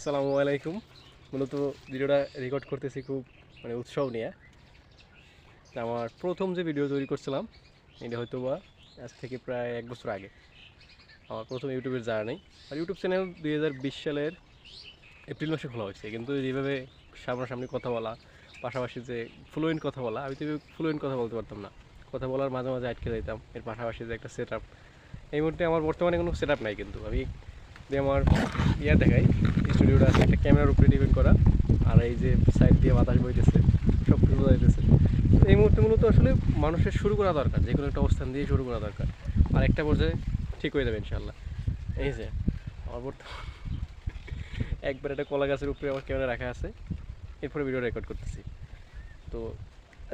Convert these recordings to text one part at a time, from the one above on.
আসসালামু আলাইকুম। মূলত ভিডিওটা রেকর্ড করতেছি খুব মানে উৎসব নিয়ে। আমার প্রথম যে ভিডিও তৈরি করছিলাম, এটা হয়তো বা আজ থেকে প্রায় এক বছর আগে। আমার প্রথম ইউটিউবের জার্নি আর ইউটিউব চ্যানেল দুই হাজার বিশ সালের এপ্রিল মাসে খোলা হয়েছে। কিন্তু যেভাবে সামনাসামনি কথা বলা, পাশাপাশি যে ফ্লুয়েন্ট কথা বলা, আমি তো ফ্লুয়েন্ট কথা বলতে পারতাম না। কথা বলার মাঝে মাঝে আটকে যাইতাম। এর পাশাপাশি যে একটা সেট এই মুহূর্তে আমার বর্তমানে কোনো সেট নাই কিন্তু। আমি যে আমার ইয়া দেখাই। স্টুডিওটা আছে একটা ক্যামেরার উপরে ডিপেন্ড করা। আর এই যে সাইড দিয়ে বাতাস বইতেছে সব কিছু যাইতেছে। এই মুহূর্তে মূলত আসলে মানুষের শুরু করা দরকার যে কোনো একটা অবস্থান দিয়ে শুরু করা দরকার। আর একটা পর্যায়ে ঠিক হয়ে যাবে ইনশাল্লাহ এই যে, আমার একবার একটা কলা গাছের উপরে আমার ক্যামেরা রাখা আছে, এরপরে ভিডিও রেকর্ড করতেছি। তো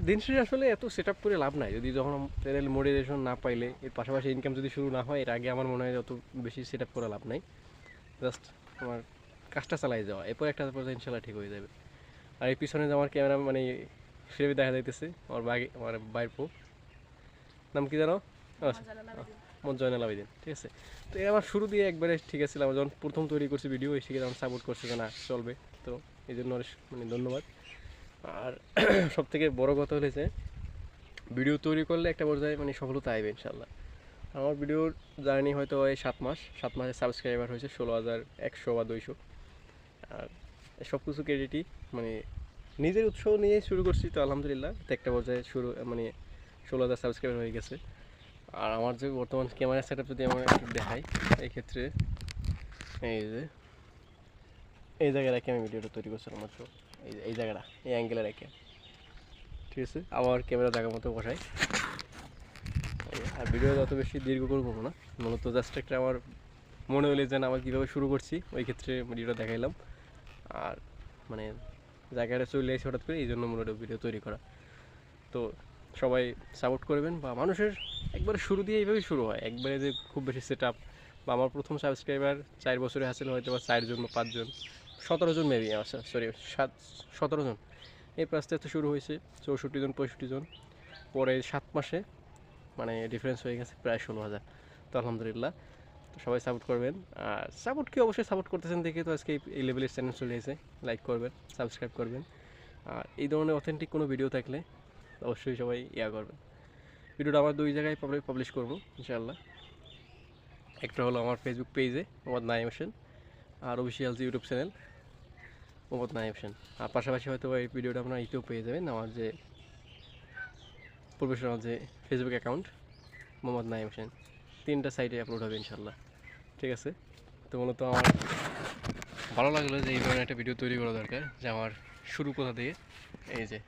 দিন শেষে আসলে এত সেট করে লাভ নাই। যদি যখন চ্যানেল মোটিভেশন না পাইলে, এর পাশাপাশি ইনকাম যদি শুরু না হয়, এর আগে আমার মনে হয় অত বেশি সেট করা লাভ নাই। জাস্ট আমার কাজটা চালাই যাওয়া। এরপর একটা পর্যায়ে ইনশাল্লাহ ঠিক হয়ে যাবে। আর এই পিছনে যে আমার ক্যামেরা মানে হিসেবে দেখা যাইতেছে আমার বাগে আমার বাইর পো নাম কি জানো? আচ্ছা। মন জয়নাল আবেদিন ঠিক আছে? তো এই আমার শুরু দিয়ে একবারে ঠিক আছে আমার যখন প্রথম তৈরি করছি ভিডিও এসে যখন সাপোর্ট করছে যে না চলবে। তো এই জন্য মানে ধন্যবাদ। আর সব থেকে বড় কথা হয়েছে ভিডিও তৈরি করলে একটা পর্যায়ে মানে সফলতা আসবে ইনশাল্লাহ আমার ভিডিওর জার্নি হয়তো এই সাত মাস, সাত মাসে সাবস্ক্রাইবার হয়েছে ষোলো হাজার একশো বা দুইশো। আর সব কিছু ক্রেডিটই মানে নিজের উৎস নিয়ে শুরু করছি তো আলহামদুলিল্লাহ। একটা পর্যায়ে শুরু মানে ষোলো হাজার সাবস্ক্রাইবার হয়ে গেছে। আর আমার যে বর্তমান ক্যামেরা সেট যদি আমার একটু দেখাই এই ক্ষেত্রে এই যে, এই জায়গায় রেখে আমি ভিডিওটা তৈরি করছিলাম মাত্র। এই এই জায়গাটা, এই অ্যাঙ্গেলে রেখে। ঠিক আছে? আবার ক্যামেরা জায়গা মতো বসাই। আর ভিডিও যত বেশি দীর্ঘ করব না, মূলত জাস্ট একটা আমার মনে হলে যেন আমার কীভাবে শুরু করছি, ওই ক্ষেত্রে ভিডিওটা দেখাইলাম। আর মানে জায়গাটা চলে এসে হঠাৎ করে এই জন্য মূলত ভিডিও তৈরি করা। তো সবাই সাপোর্ট করবেন বা মানুষের একবারে শুরু দিয়ে এইভাবেই শুরু হয়। একবারে যে খুব বেশি সেট আপ বা আমার প্রথম সাবস্ক্রাইবার চার বছরে হাসিল হয়তো বা চারজন বা পাঁচজন সতেরো জন মেবি আচ্ছা সরি সাত, সতেরো জন। এরপর আস্তে আস্তে শুরু হয়েছে, চৌষট্টি জন, পঁয়ষট্টি জন। পরে সাত মাসে মানে ডিফারেন্স হয়ে গেছে প্রায় ষোলো হাজার। তো আলহামদুলিল্লাহ। তো সবাই সাপোর্ট করবেন। আর সাপোর্ট কি অবশ্যই সাপোর্ট করতেছেন দেখে তো আজকে এই- লেভেলের চ্যানেল চলে এসেছে। লাইক করবেন সাবস্ক্রাইব করবেন। আর এই ধরনের অথেন্টিক কোনো ভিডিও থাকলে অবশ্যই সবাই ইয়া করবেন। ভিডিওটা আমার দুই জায়গায় পাবলিশ করব, ইনশাআল্লাহ। একটা হলো আমার ফেসবুক পেজে মোহাম্মদ নাইম হোসেন। আর অফিসিয়াল যে ইউটিউব চ্যানেল মোহাম্মদ নাইম হোসেন। আর পাশাপাশি হয়তো এই ভিডিওটা আপনারা ইউটিউব পেয়ে যাবেন। আমার যে প্রফেশনাল যে ফেসবুক অ্যাকাউন্ট মোহাম্মদ নাইম হোসেন। তিনটা সাইটে আপলোড হবে ইনশাল্লাহ ঠিক আছে? তো মূলত আমার ভালো লাগল যে এই ধরনের একটা ভিডিও তৈরি করা দরকার, যে আমার শুরু কোথা থেকে এই যে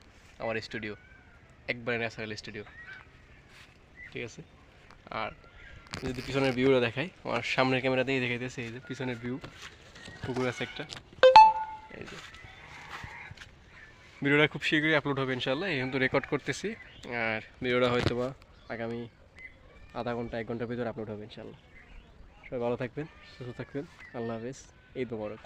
আমার স্টুডিও একবারে ন্যাচারাল স্টুডিও ঠিক আছে? আর যদি পিছনের ভিউটা দেখাই, আমার সামনের ক্যামেরা দিয়ে দেখাইতেছে, এই যে পিছনের ভিউ পুকুর আছে একটা। এই যে। ভিডিওটা খুব শীঘ্রই আপলোড হবে ইনশাল্লাহ এই তো রেকর্ড করতেছি। আর ভিডিওটা হয়তো বা আগামী আধা ঘণ্টা, এক ঘণ্টার ভিতরে আপলোড হবে ইনশাল্লাহ সবাই ভালো থাকবেন, সুস্থ থাকবেন। আল্লাহ হাফেজ। ঈদ মোবারক।